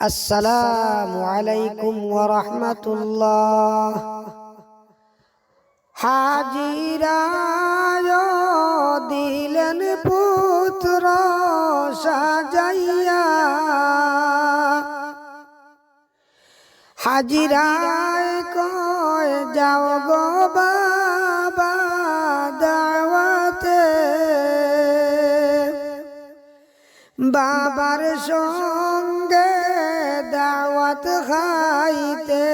আসসালামু আলাইকুম ওয়া রাহমাতুল্লাহ হাজিরায় দিলেন পুত্র সাজাইয়া হাজিরায় কয় যাও গো বাবা দাওয়াতে বাবার সঙ্গে দাওয়াত খাইতে,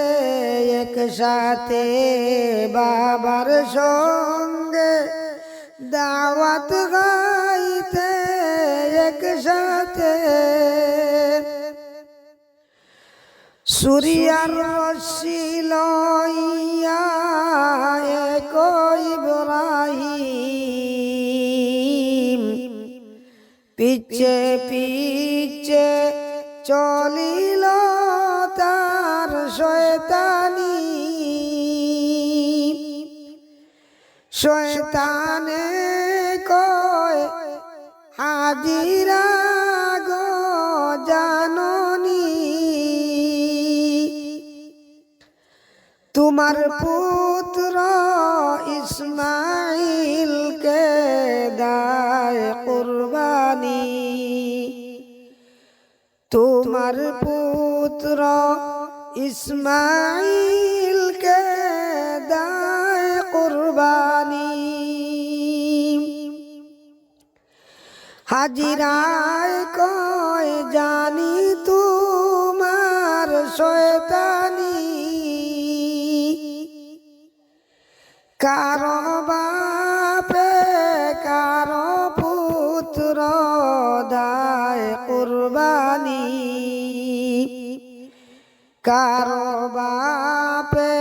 একসাথে বাবার সঙ্গে দাওয়াত খাইতে, একসাথে। সুরিয়ার রশি লইয়া এক ইব্রাহিম পিছে পিছে চলিল। শয়তানি। শয়তানে কয় জাননি। তোমার পুত্র ইসমাইলকে দায় কুরবানি। তোমার পুত্র ইসমাইলকে দায় কুরবানি। হাজিরায় কয় জানি তোমার শয়তানি। কারও কারও বাপে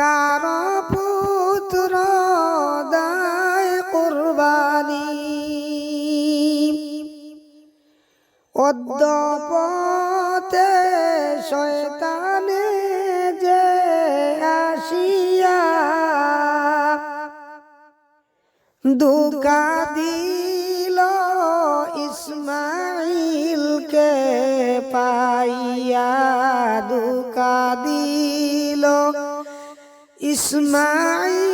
কারও পুত্র দায় কুরবানি। অদ্যপতে শয়তানে যে আসিয়া দুকা দিল ইসমাইলকে পাইয়া। দুকা কাদিল। ইসমাইল